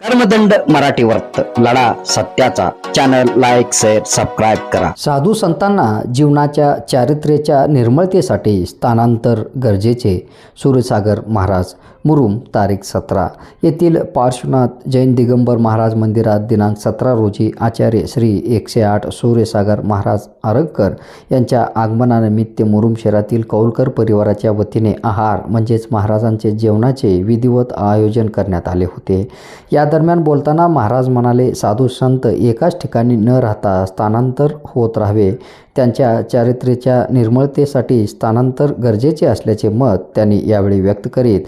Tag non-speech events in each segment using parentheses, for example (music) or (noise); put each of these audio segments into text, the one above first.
कर्मदंड मराठी वर्त लढा सत्याचा. चॅनल लाईक शेअर सबस्क्राईब करा. साधू संतांना जीवनाच्या चारित्र्याच्या निर्मळतेसाठी स्थानांतर गरजेचे सूर्यसागर महाराज मुरुम तारीख सतरा. येथील पार्श्वनाथ जैन दिगंबर महाराज मंदिरात दिनांक सतरा रोजी आचार्य श्री एकशे आठ सूर्यसागर महाराज आरगकर यांच्या आगमनानिमित्त मुरुम शहरातील कौलकर परिवाराच्या वतीने आहार म्हणजेच महाराजांचे जेवणाचे विधिवत आयोजन करण्यात आले होते. या दरम्यान बोलताना महाराज म्हणाले साधू संत एकाच ठिकाणी न राहता स्थानांतर होत राहावे. त्यांच्या चारित्र्याच्या निर्मळतेसाठी स्थानांतर गरजेचे असल्याचे मत त्यांनी यावेळी व्यक्त करीत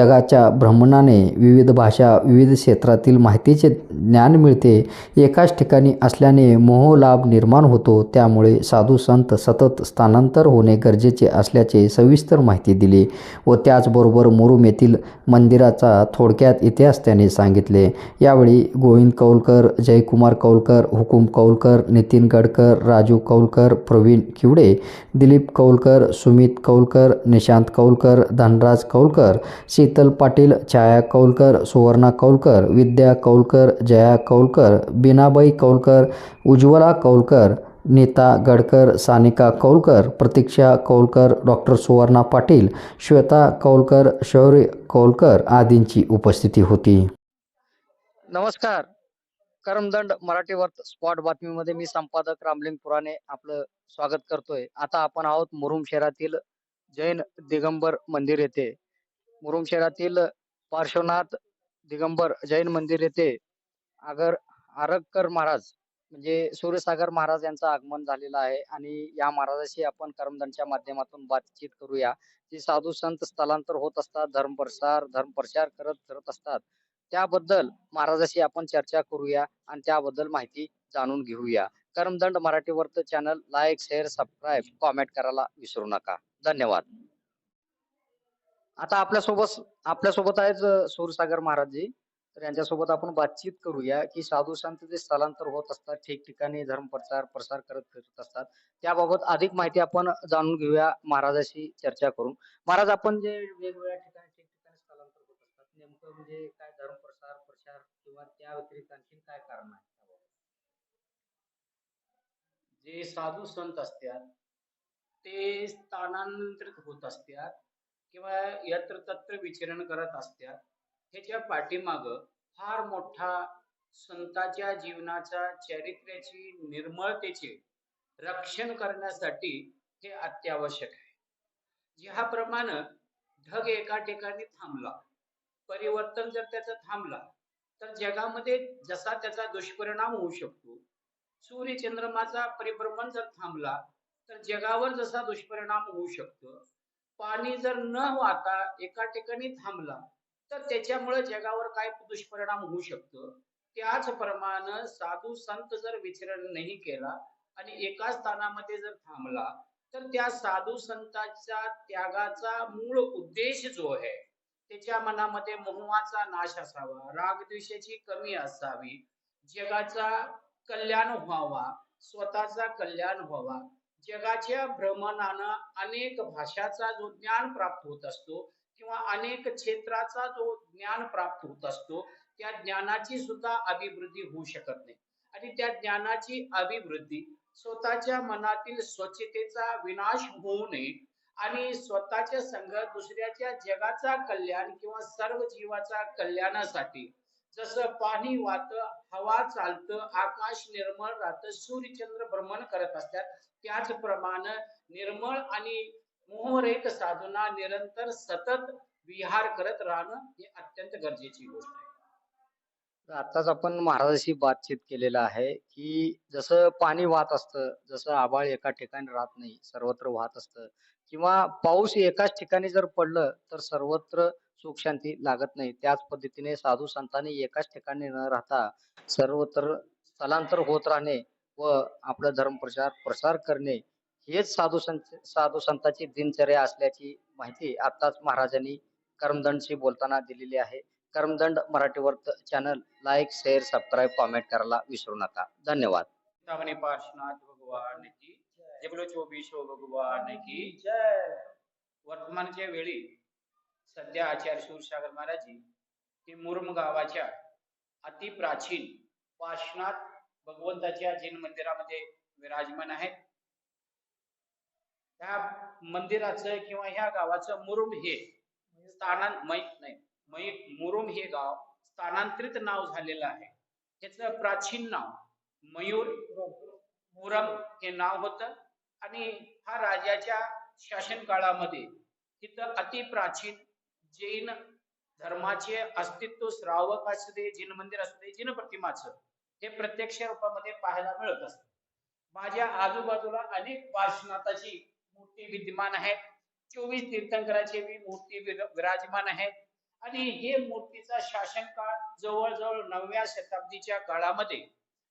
जगाच्या भ्रमणाने विविध भाषा विविध क्षेत्रातील माहितीचे ज्ञान मिळते. एकाच ठिकाणी असल्याने मोहलाभ निर्माण होतो. त्यामुळे साधू संत सतत स्थानांतर होणे गरजेचे असल्याचे सविस्तर माहिती दिली व त्याचबरोबर मुरुम येथील मंदिराचा थोडक्यात इतिहास त्याने सांगितले. यावेळी गोविंद कौलकर जयकुमार कौलकर हुकुम कौलकर नितीन गडकर राजू कौलकर प्रवीण किवडे दिलीप कौलकर सुमित कौलकर निशांत कौलकर धनराज कौलकर शीतल पाटील छाया कौलकर सुवर्णा कौलकर विद्या कौलकर जया कौलकर बीनाबाई कौलकर उज्ज्वला कौलकर नीता गडकर सानिका कौलकर प्रतीक्षा कौलकर डॉक्टर सुवर्णा पाटील श्वेता कौलकर शौर्य कौलकर आदींची उपस्थिती होती. नमस्कार. करमदंड मराठी वर्त स्पॉट बातमीमध्ये मी संपादक रामलिंग पुराणे आपलं स्वागत करतोय. आता आपण आहोत मुरुम शहरातील जैन दिगंबर मंदिर येथे. मुरुम शहरातील पार्श्वनाथ दिगंबर जैन मंदिर येथे आगर आरगकर महाराज म्हणजे सूर्यसागर महाराज यांचं आगमन झालेलं आहे. आणि या महाराजाशी आपण करमदनच्या माध्यमातून बातचीत करूया. जे साधू संत स्थलांतर होत असतात धर्मप्रसार धर्मप्रचार करत करत असतात त्याबद्दल महाराजाशी आपण चर्चा करूया आणि त्याबद्दल माहिती जाणून घेऊया. करमदंड मराठी वर्त channel like share subscribe comment करायला विसरू नका. धन्यवाद. आता आपल्यासोबत आपल्यासोबत आहेत सूरसागर महाराजजी. तर यांच्यासोबत आपण बातचीत करूया की साधू संत जे स्थलांतर होत असतात ठिकठिकाणी धर्मप्रचार प्रसार करत करत असतात त्याबाबत अधिक माहिती आपण जाणून घेऊया महाराजाशी चर्चा करून. महाराज आपण जे वेगवेगळ्या ठिकाणी ठिकठिकाणी स्थलांतर होत असतात नेमकं म्हणजे काय धर्मप्रसार प्रचार किंवा त्या व्यतिरिक्त आणखी काय कारण आहे जे साधू संत असतात ते स्थानांतरित होत असतात किंवा यत्र तत्र विचरण करत असत्या ह्याच्या पाठीमाग फार मोठा संताच्या जीवनाचा चारित्र्याची निर्मळतेचे रक्षण करण्यासाठी हे अत्यावश्यक आहे. ज्याप्रमाणे ढग एका ठिकाणी थांबला परिवर्तन जर त्याचं थांबला तर जगामध्ये जसा त्याचा दुष्परिणाम होऊ शकतो सूर्य चंद्रमाचा परिभ्रमण जर थांबला तर जगावर जसा दुष्परिणाम होऊ शकतो पाणी जर न वाहता एका ठिकाणी थांबला तर त्याच्यामुळे जगावर काय दुष्परिणाम होऊ शकतो? त्याचप्रमाणे साधू संत जर विचरण नाही केला आणि एका स्थानामध्ये जर थांबला तर त्या साधू संतांच्या त्यागाचा मूळ उद्देश जो आहे त्याच्या मनामध्ये मोहमाचा नाश असावा रागद्वेषाची कमी असावी जगाचा कल्याण व्हावा स्वतःचा कल्याण व्हावा. जगाच्या भ्रमणानं अनेक भाषाचा जो ज्ञान प्राप्त होत असतो किंवा अनेक क्षेत्राचा जो ज्ञान प्राप्त होत असतो त्या ज्ञानाची सुद्धा अभिवृद्धी होऊ शकत नाही. आणि त्या ज्ञानाची अभिवृद्धी स्वतःच्या मनातील स्वच्छतेचा विनाश होऊ नये आणि स्वतःच्या संघ दुसऱ्याच्या जगाचा कल्याण किंवा सर्व जीवाचा कल्याणासाठी जसं पाणी वाहत हवा चालतं आकाश निर्मळ राहतं सूर्यचंद्र भ्रमण करत असतात. त्याचप्रमाणे निर्मळ आणि मोहरहित साधना निरंतर सतत विहार करत राहणं ही अत्यंत गरजेची गोष्ट आहे. तर आताच आपण महाराजाशी बातचीत केलेलं आहे की जसं पाणी वाहत असतं जसं आभाळ एका ठिकाणी राहत नाही सर्वत्र वाहत असतं किंवा पाऊस एकाच ठिकाणी जर पडलं तर सर्वत्र सुख शांती लागत नाही. त्याच पद्धतीने साधू संतांनी एकाच ठिकाणी न राहता सर्वत्र स्थलांतर होत राहणे व आपला धर्मप्रचार प्रसार करणे हेच साधू संत साधू संतांची दिनचर्या असल्याची माहिती आताच महाराजांनी करमदंडशी बोलताना दिलेली आहे. करमदंड मराठी वर्त channel like share subscribe comment करायला विसरू नका. धन्यवाद. भगवान की जगलो चोबीसो भगवान की वर्तमानच्या वेळी सध्या आचार्य सूरसागर महाराज ते मुरुम गावाच्या अति प्राचीन पार्श्वनाथ भगवंताच्या जैन मंदिरामध्ये विराजमान आहेत. त्या मंदिराचं किंवा ह्या गावाचं मुरुम हे स्थानां नाही मुरुम हे गाव स्थानांतरित नाव झालेलं आहे. त्याचं प्राचीन नाव मयूर मुरम हे नाव होतं. आणि हा राजाच्या शासन काळामध्ये तिथं अति प्राचीन जैन धर्माचे अस्तित्व श्रावक असू दे जैन मंदिर असू दे जैन प्रतिमाचं हे प्रत्यक्ष रूपामध्ये पाहायला मिळत असत. माझ्या आजूबाजूला अनेक पार्श्वनाथाची मूर्ती विद्यमान आहे चोवीस तीर्थंकराची मूर्ती विराजमान आहे आणि हे मूर्तीचा शासन काळ जवळजवळ नवव्या शताब्दीच्या काळामध्ये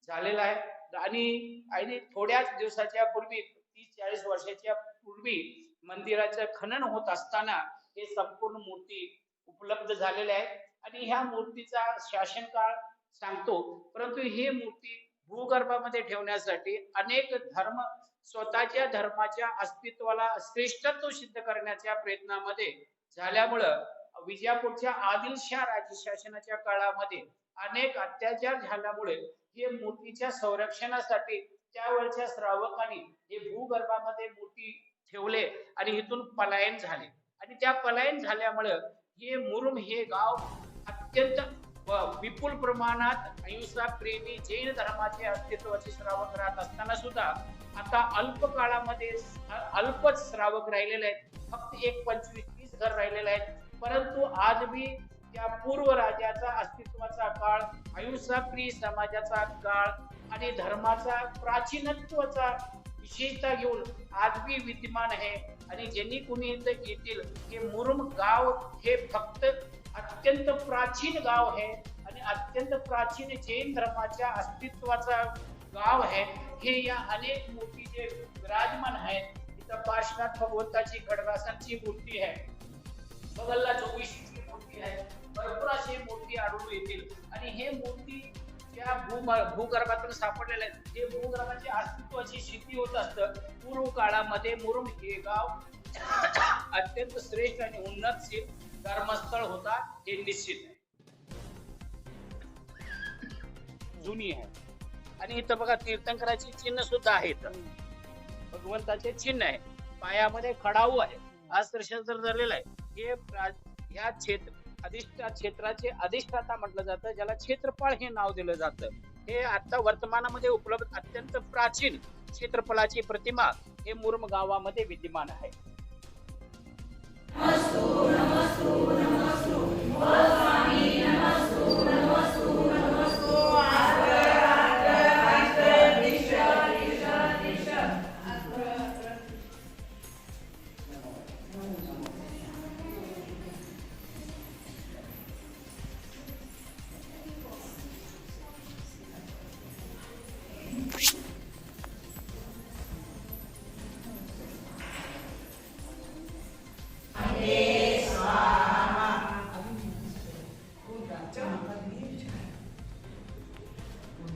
झालेला आहे. आणि आणि थोड्याच दिवसाच्या पूर्वी तीस चाळीस वर्षाच्या पूर्वी मंदिराचं खनन होत असताना हे संपूर्ण मूर्ती उपलब्ध झालेल्या आहेत. आणि ह्या मूर्तीचा शासन काळ सांगतो परंतु ही मूर्ती भूगर्भामध्ये ठेवण्यासाठी अनेक धर्म स्वतःच्या धर्माच्या अस्तित्वाला श्रेष्ठत्व सिद्ध करण्याच्या प्रयत्नामध्ये झाल्यामुळं विजापूरच्या आदिलशाह राज्यशासनाच्या काळामध्ये अनेक अत्याचार झाल्यामुळे हे मूर्तीच्या संरक्षणासाठी त्यावेळच्या श्रावकांनी हे भूगर्भामध्ये मूर्ती ठेवले आणि इथून पलायन झाले. आणि त्या पलायन झाल्यामुळं हे मुरुम हे गाव अत्यंत व- विपुल प्रमाणात अहिंसा प्रेमी जैन धर्माचे अस्तित्वाचे श्रावक राहत असताना सुद्धा आता अल्प काळामध्ये अल्पच श्रावक राहिलेले आहेत. फक्त एक पंचवीस तीस घर राहिलेले आहेत. परंतु आज मी त्या पूर्व राजाचा अस्तित्वाचा काळ अहिंसाप्रिय समाजाचा काळ आणि धर्माचा प्राचीनत्वाचा विशेषता घेऊन आजबी विद्यमान आहे. आणि ज्यांनी कुणी इथं येतील हे मुरुम गाव हे फक्त अत्यंत प्राचीन गाव आहे. आणि अत्यंत प्राचीन जैन धर्माच्या अस्तित्वाचा गाव आहे. हे या अनेक मूर्ती जे विराजमान आहेत इथं पार्श्वनाथ भगवंताची खडरासांची मूर्ती आहे. बगलला जोगेशीची मूर्ती आहे. भरपूर अशी मूर्ती आढळून येतील. आणि हे मूर्ती त्या भू भूगर्भातून सापडलेल्या आहेत. हे अस्तित्व अस्तित्वाची शेती होत असतं पूर्व काळामध्ये मुरुम हे गाव (coughs) अत्यंत श्रेष्ठ आणि उन्नतशील धर्मस्थळ होता हे निश्चित आहे. जुनी आहे. आणि इथं बघा तीर्थंकराची चिन्ह सुद्धा आहेत. भगवंताचे चिन्ह आहे. पायामध्ये खडाऊ आहे. आज दर्शन धरलेलं आहे. हे प्रा- या क्षेत्र अधिष्ठा क्षेत्राचे अधिष्ठाता म्हटलं जातं ज्याला क्षेत्रपाळ हे नाव दिलं जातं. हे आता वर्तमानामध्ये उपलब्ध अत्यंत प्राचीन क्षेत्रफळाची प्रतिमा हे मुर्म गावामध्ये विद्यमान आहे.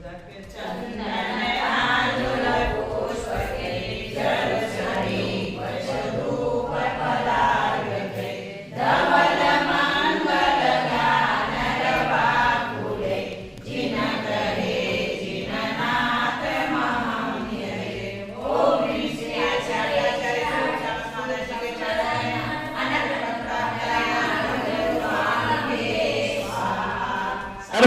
that question.